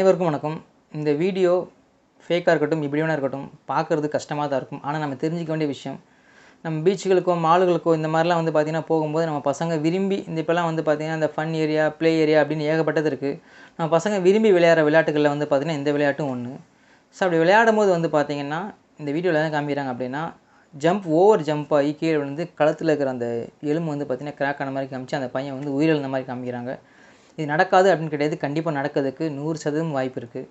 அனைவருக்கும் வணக்கம். இந்த வீடியோ ஃபேக்காக இருக்கட்டும் இப்படி வேணா இருக்கட்டும் பார்க்குறது கஷ்டமாக தான் இருக்கும். ஆனால் நம்ம தெரிஞ்சிக்க வேண்டிய விஷயம் நம்ம பீச்சுகளுக்கோ மாலுகளுக்கோ இந்த மாதிரிலாம் வந்து பார்த்திங்கன்னா போகும்போது நம்ம பசங்க விரும்பி இந்த இப்போலாம் வந்து பார்த்திங்கன்னா இந்த ஃபன் ஏரியா ப்ளே ஏரியா அப்படின்னு ஏகப்பட்டது இருக்குது நம்ம பசங்க விரும்பி விளையாடுற விளையாட்டுகளில் வந்து பார்த்திங்கன்னா இந்த விளையாட்டும் ஒன்று ஸோ அப்படி விளையாடும் போது வந்து பார்த்திங்கன்னா இந்த வீடியோவில் தான் காமிக்கிறாங்க அப்படின்னா ஜம்ப் ஓவர் ஜம்ப் ஆகி கீழே விழுந்து களத்தில் இருக்கிற அந்த எலும்பு வந்து பார்த்திங்கன்னா கிராக் ஆன மாதிரி காமிச்சு அந்த பையன் வந்து உயிரிழந்த மாதிரி காமிக்கிறாங்க. இது நடக்காது அப்படின்னு கிடையாது. கண்டிப்பாக நடக்கிறதுக்கு நூறு சதவீதம் வாய்ப்பு இருக்குது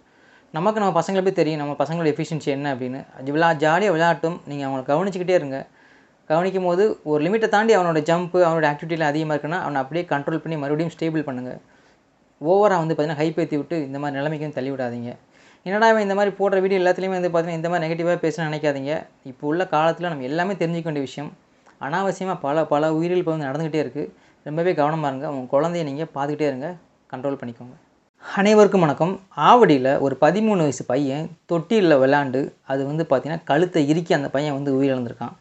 நமக்கு நம்ம பசங்களை போய் தெரியும். நம்ம பசங்களோட எஃபிஷியன்சி என்ன அப்படின்னு. விளா ஜாலியாக விளையாட்டும். நீங்கள் அவங்களை கவனிச்சிக்கிட்டே இருங்க. கவனிக்கும் போது ஒரு லிமிட்டை தாண்டி அவனோட ஜம்ப்பு அவனோட ஆக்டிவிட்டியில் அதிகமாக இருக்குன்னா அவனை அப்படியே கண்ட்ரோல் பண்ணி மறுபடியும் ஸ்டேபிள் பண்ணுங்கள் ஓவராக வந்து பார்த்தீங்கன்னா ஹைப் ஏற்றி விட்டு இந்த மாதிரி நிலைமைக்கும் தள்ளி விடாதீங்க. என்னடா இந்த மாதிரி போடுற வீடியோ எல்லாத்துலேயுமே வந்து பார்த்தீங்கன்னா இந்த மாதிரி நெகட்டிவாக பேசணும்னு நினைக்காதீங்க. இப்போ உள்ள காலத்தில் நம்ம எல்லாமே தெரிஞ்சுக்க வேண்டிய விஷயம். அனாவசியமாக பல பல உயிரிழப்பு வந்து நடந்துக்கிட்டே இருக்குது ரொம்பவே கவனமாக இருங்க. உங்கள் குழந்தைய நீங்கள் பார்த்துக்கிட்டே இருங்க. கண்ட்ரோல் பண்ணிக்கோங்க. அனைவருக்கும் வணக்கம். ஆவடியில் ஒரு பதிமூணு வயசு பையன் தொட்டியில் விளாண்டு அது வந்து பார்த்திங்கன்னா கழுத்தை இறுக்கி அந்த பையன் வந்து உயிரிழந்திருக்கான்.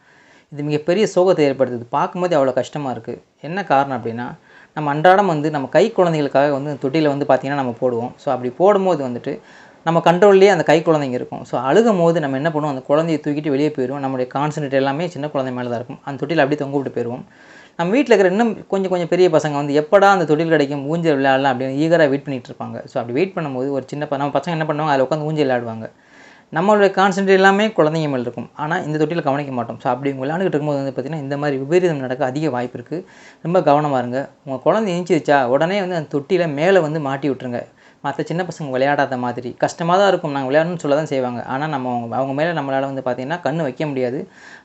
இது மிகப்பெரிய சோகத்தை ஏற்படுத்துது. பார்க்கும்போது அவ்வளோ கஷ்டமாக இருக்குது என்ன காரணம் அப்படின்னா நம்ம அன்றாடம் வந்து நம்ம கை குழந்தைகளுக்காக வந்து தொட்டியில் வந்து பார்த்திங்கன்னா நம்ம போடுவோம். ஸோ அப்படி போடும்போது வந்துட்டு நம்ம கண்ட்ரோல்லேயே அந்த கை குழந்தைங்க இருக்கும். ஸோ அழுகும் போது நம்ம என்ன பண்ணுவோம்? அந்த குழந்தையை தூக்கிட்டு வெளியே போயிடுவோம். நம்மளுடைய கான்சன்ட்ரேட் எல்லாமே சின்ன குழந்தை மேலே தான் இருக்கும். அந்த தொட்டியில் அப்படியே தொங்க விட்டு போயிடுவோம் நம்ம வீட்டில் இருக்கிற இன்னும் கொஞ்சம் கொஞ்சம் பெரிய பசங்க வந்து எப்படா அந்த தொழில் கிடைக்கும் ஊஞ்சல் விளையாடலாம் அப்படின்னு ஈகராக வெயிட் பண்ணிட்டு இருப்பாங்க. ஸோ அப்படி வெயிட் பண்ணும்போது ஒரு சின்ன நம்ம பசங்க என்ன பண்ணுவாங்க? அதில் உட்காந்து ஊஞ்சல் விளையாடுவாங்க. நம்மளுடைய கான்சன்ட்ரேட் எல்லாமே குழந்தைங்க மேல் இருக்கும். ஆனால் இந்த தொட்டியில் கவனிக்க மாட்டோம். ஸோ அப்படி விளையாண்டுட்டு இருக்கும்போது வந்து பார்த்திங்கன்னா இந்த மாதிரி விபரீதம் நடக்க அதிக வாய்ப்பு இருக்குது ரொம்ப கவனமாக இருங்க. உங்கள் குழந்தை எந்திரிச்சிருச்சா? உடனே வந்து அந்த தொட்டியில் மேலே வந்து மாட்டி விட்டுருங்க. மற்ற சின்ன பசங்க விளையாடாத மாதிரி. கஷ்டமாக தான் இருக்கும். நாங்கள் விளையாடணும்னு சொல்ல தான் செய்வாங்க. ஆனால் நம்ம அவங்க அவங்க மேலே நம்மளால் வந்து பார்த்திங்கன்னா கண்ணு வைக்க முடியாது.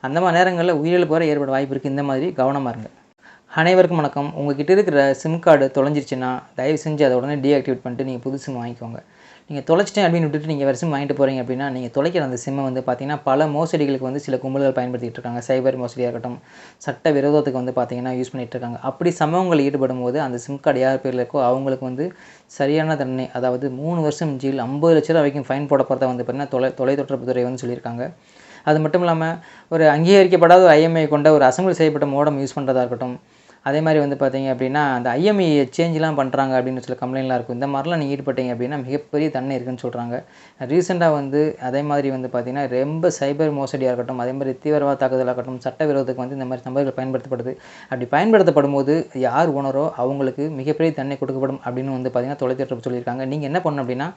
அந்த மாதிரி நேரங்களில் உயிரிழப்பு வர ஏற்பட வாய்ப்பு இருக்குது இந்த மாதிரி கவனமாக இருங்க. அனைவருக்கும் வணக்கம். உங்ககிட்ட இருக்கிற சிம் கார்டு தொலைஞ்சிருச்சுன்னா தயவு செஞ்சு அதை உடனே டீஆக்டிவேட் பண்ணிட்டு நீங்கள் புது சிம் வாங்கிக்கோங்க. நீங்கள் தொலைச்சிட்டேன் அப்படின்னு விட்டுட்டு நீங்கள் வேறு சிம் வாங்கிட்டு போகிறீங்க அப்படின்னா நீங்கள் தொலைக்கிற அந்த சிம்மை வந்து பார்த்தீங்கன்னா பல மோசடிகளுக்கு வந்து சில கும்பல்கள் பயன்படுத்திட்டு இருக்காங்க. சைபர் மோசடியாக இருக்கட்டும் சட்ட விரோதத்துக்கு வந்து பார்த்தீங்கன்னா யூஸ் பண்ணிகிட்டு இருக்காங்க. அப்படி சம்பவங்கள் ஈடுபடும் போது அந்த சிம் கார்டு யார் பேரில் இருக்கோ அவங்களுக்கு வந்து சரியான தண்டனை அதாவது மூணு வருஷம் ஜெயில் ஐம்பது லட்ச ரூபா வரைக்கும் ஃபைன் போட போகிறத வந்து பார்த்தீங்கன்னா தொலை தொலைத்தொடர்புத்துறை வந்து சொல்லியிருக்காங்க. அது மட்டும் இல்லாமல் ஒரு அங்கீகரிக்கப்படாத ஒரு ஐஎம்ஐ கொண்ட ஒரு அசம்பிள் செய்யப்பட்ட மோடம் யூஸ் பண்ணுறதா இருக்கட்டும் அதே மாதிரி வந்து பார்த்தீங்க அப்படின்னா அந்த ஐஎம்இ சேஞ்ச்லாம் பண்ணுறாங்க அப்படின்னு சில கம்ப்ளைண்ட்லாம் இருக்கும். இந்த மாதிரிலாம் நீங்கள் ஈடுபட்டீங்க அப்படின்னா மிகப்பெரிய தண்டனை இருக்குன்னு சொல்கிறாங்க ரீசெண்டாக வந்து அதே மாதிரி வந்து பார்த்திங்கன்னா ரொம்ப சைபர் மோசடியாக இருக்கட்டும் அதே மாதிரி தீவிரவாத தாக்குதலாக இருக்கட்டும் சட்டவிரோதத்துக்கு வந்து இந்த மாதிரி நம்பர்கள் பயன்படுத்தப்படுது. அப்படி பயன்படுத்தப்படும் போது யார் உணரோ அவங்களுக்கு மிகப்பெரிய தண்டனை கொடுக்கப்படும் அப்படின்னு வந்து பார்த்தீங்கன்னா தொலைத்தொடர்பு சொல்லியிருக்காங்க. நீங்கள் என்ன பண்ணணும் அப்படின்னா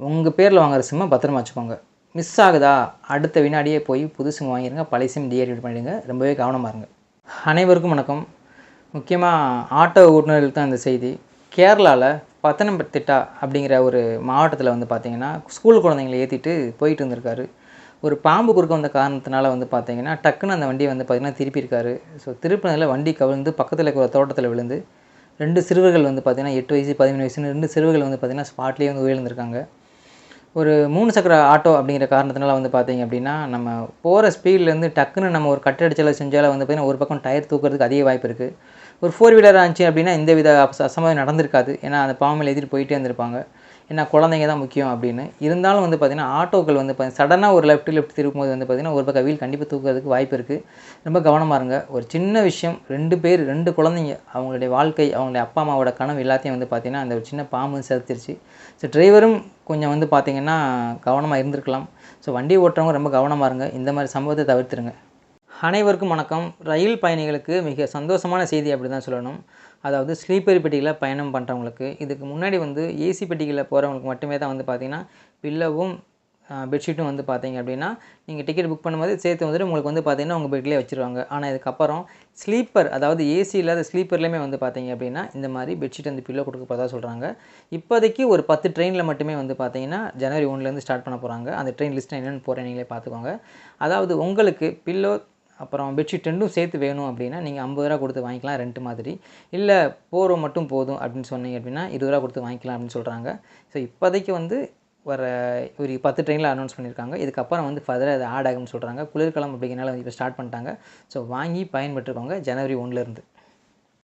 உங்கள் பேரில் வாங்குற சிம்மை பத்திரமா வச்சுக்கோங்க. மிஸ் ஆகுதா? அடுத்த வினாடியே போய் புது சிம் வாங்கிடுங்க பழைய சிம் டீஆக்டிவேட் பண்ணிடுங்க. ரொம்பவே கவனமாக இருங்க. அனைவருக்கும் வணக்கம். முக்கியமாக ஆட்டோ ஓட்டுநர்களுக்கு தான் இந்த செய்தி. கேரளாவில் பத்தனம்திட்டா அப்படிங்கிற ஒரு மாவட்டத்தில் வந்து பார்த்தீங்கன்னா ஸ்கூல் குழந்தைங்களை ஏற்றிட்டு போயிட்டு இருந்திருக்காரு ஒரு பாம்பு குறுக்க வந்த காரணத்தினால வந்து பார்த்தீங்கன்னா டக்குன்னு அந்த வண்டியை வந்து பார்த்திங்கன்னா திருப்பியிருக்காரு. ஸோ திருப்பினதில் வண்டி கவிழ்ந்து பக்கத்தில் இருக்கிற தோட்டத்தில் விழுந்து ரெண்டு சிறுவர்கள் வந்து பார்த்தீங்கன்னா எட்டு வயசு பதிமூணு வயசுன்னு ரெண்டு சிறுவர்கள் வந்து பார்த்தீங்கன்னா ஸ்பாட்லேயே வந்து உயிர்ந்திருக்காங்க ஒரு மூணு சக்கர ஆட்டோ அப்படிங்கிற காரணத்தினால வந்து பார்த்தீங்க அப்படின்னா நம்ம போகிற ஸ்பீட்லேருந்து டக்குன்னு நம்ம ஒரு கட்டடிச்சல செஞ்சால வந்து பார்த்தீங்கன்னா ஒரு பக்கம் டயர் தூக்கிறதுக்கு அதிக வாய்ப்பு இருக்குது ஒரு ஃபோர் வீலராக இருந்துச்சு அப்படின்னா இந்த வித அச- நடந்திருக்காது. ஏன்னா அந்த பாம்பில் எதிர்த்து போயிட்டே இருந்திருப்பாங்க. ஏன்னா குழந்தைங்க தான் முக்கியம் அப்படின்னு. இருந்தாலும் வந்து பார்த்தீங்கன்னா ஆட்டோக்கள் வந்து சடனாக ஒரு லெஃப்ட் லெஃப்ட் திருப்பும்போது வந்து பார்த்தீங்கன்னா ஒரு பக்கம் வீல் கண்டிப்பாக தூக்குறதுக்கு வாய்ப்பு இருக்குது ரொம்ப கவனமாக இருங்க. ஒரு சின்ன விஷயம் ரெண்டு பேர் ரெண்டு குழந்தைங்க அவங்களுடைய வாழ்க்கை அவங்களுடைய அப்பா அம்மாவோட கனவு எல்லாத்தையும் வந்து பார்த்திங்கன்னா அந்த ஒரு சின்ன பாம்பு செலுத்திருச்சு ஸோ டிரைவரும் கொஞ்சம் வந்து பார்த்தீங்கன்னா கவனமாக இருந்திருக்கலாம். ஸோ வண்டி ஓட்டுறவங்க ரொம்ப கவனமாக இருங்க. இந்த மாதிரி சம்பவத்தை தவிர்த்துருங்க. அனைவருக்கும் வணக்கம். ரயில் பயணிகளுக்கு மிக சந்தோஷமான செய்தி அப்படி தான் சொல்லணும். அதாவது ஸ்லீப்பர் பெட்டியில் பயணம் பண்ணுறவங்களுக்கு இதுக்கு முன்னாடி வந்து ஏசி பெட்டிகளில் போகிறவங்களுக்கு மட்டுமே தான் வந்து பார்த்திங்கன்னா பில்லவும் பெட்ஷீட்டும் வந்து பார்த்தீங்க அப்படின்னா நீங்கள் டிக்கெட் புக் பண்ணும்போது சேர்த்து வந்துட்டு உங்களுக்கு வந்து பார்த்தீங்கன்னா உங்கள் பெட்லேயே வச்சுருவாங்க. ஆனால் இதுக்கப்புறம் ஸ்லீப்பர் அதாவது ஏசி இல்லாத ஸ்லீப்பர்லேயுமே வந்து பார்த்தீங்க அப்படின்னா இந்த மாதிரி பெட்ஷீட் அந்த பில்லோ கொடுக்க போகிறதா சொல்கிறாங்க இப்போதைக்கு ஒரு பத்து ட்ரெயினில் மட்டுமே வந்து பார்த்தீங்கன்னா ஜனவரி ஒன்றுலேருந்து ஸ்டார்ட் பண்ண போகிறாங்க அந்த ட்ரெயின் லிஸ்ட் என்னென்னு போகிறேன் நீங்களே பார்த்துக்கோங்க அதாவது உங்களுக்கு பில்லோ அப்புறம் பெட்ஷீட் ரெண்டும் சேர்த்து வேணும் அப்படின்னா நீங்கள் ஐம்பது ரூபா கொடுத்து வாங்கிக்கலாம் ரெண்ட் மாதிரி. இல்லை போகிறோம் மட்டும் போதும் அப்படின்னு சொன்னீங்க அப்படின்னா இருபது ரூபா கொடுத்து வாங்கிக்கலாம் அப்படின்னு சொல்கிறாங்க ஸோ இப்போதைக்கு வந்து வர ஒரு பத்து ட்ரெயினில் அனௌன்ஸ் பண்ணியிருக்காங்க. இதுக்கப்புறம் வந்து ஃபர்தராக அது ஆட் ஆகும்னு சொல்கிறாங்க குளிர்காலம் அப்படிங்கிறனால இப்போ ஸ்டார்ட் பண்ணிட்டாங்க. ஸோ வாங்கி பயன்பெற்றுக்கோங்க. ஜனவரி ஒன்றுலேருந்து